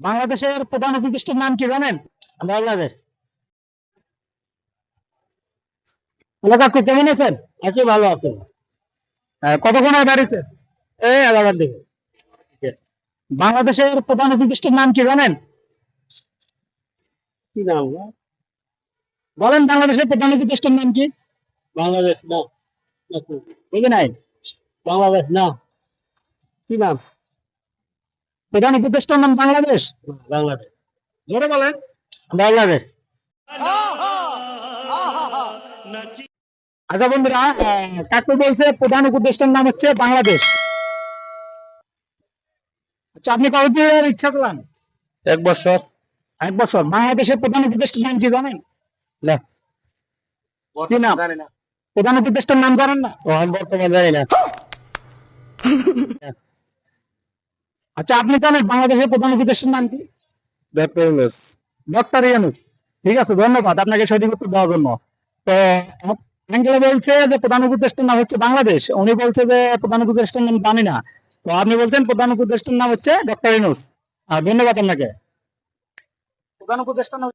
বাংলাদেশের প্রধান উপদেষ্টার নাম কি জানেন? বাংলাদেশ। এলাকা কেমন আছেন? আছি ভালো আছেন কতক্ষণ এই এলাকার দিকে। বাংলাদেশের প্রধান উপদেষ্টার নাম কি জানেন? কি নাম? বলেন বাংলাদেশের প্রধান উপদেষ্টার নাম কি? বাংলাদেশ না। বুঝে নাই? বাংলাদেশ না। কি নাম? প্রধান উপদেষ্টার নাম বাংলাদেশ? বাংলাদেশ। বলেন। বাংলাদেশ। আচ্ছা বন্ধুরা কাকু বলছে প্রধান উপদেষ্টার নাম হচ্ছে বাংলাদেশ। আচ্ছা আপনি কবে দিয়ে ইচ্ছা করলেন? এক বছর। এক বছর। বাংলাদেশের প্রধান উপদেষ্টার নাম কি জানেন? না। কি নাম? প্রধান উপদেষ্টার নাম জানেন না? বর্তমানে জানি না। আচ্ছা আপনি জানেন বাংলাদেশের প্রধান উপদেষ্টার নাম কি? Doctor Yunus doctor Yunus. ঠিক আছে ধন্যবাদ আপনাকে সঠিক উত্তর দেওয়ার জন্য। তো আঙ্কেল বলছে যে প্রধান উপদেষ্টার নাম হচ্ছে বাংলাদেশ। উনি বলছে যে প্রধান উপদেষ্টার নাম জানি না। তো আপনি বলছেন প্রধান উপদেষ্টার নাম হচ্ছে ডক্টর ইনুস ধন্যবাদ আপনাকে। প্রধান উপদেষ্টার নাম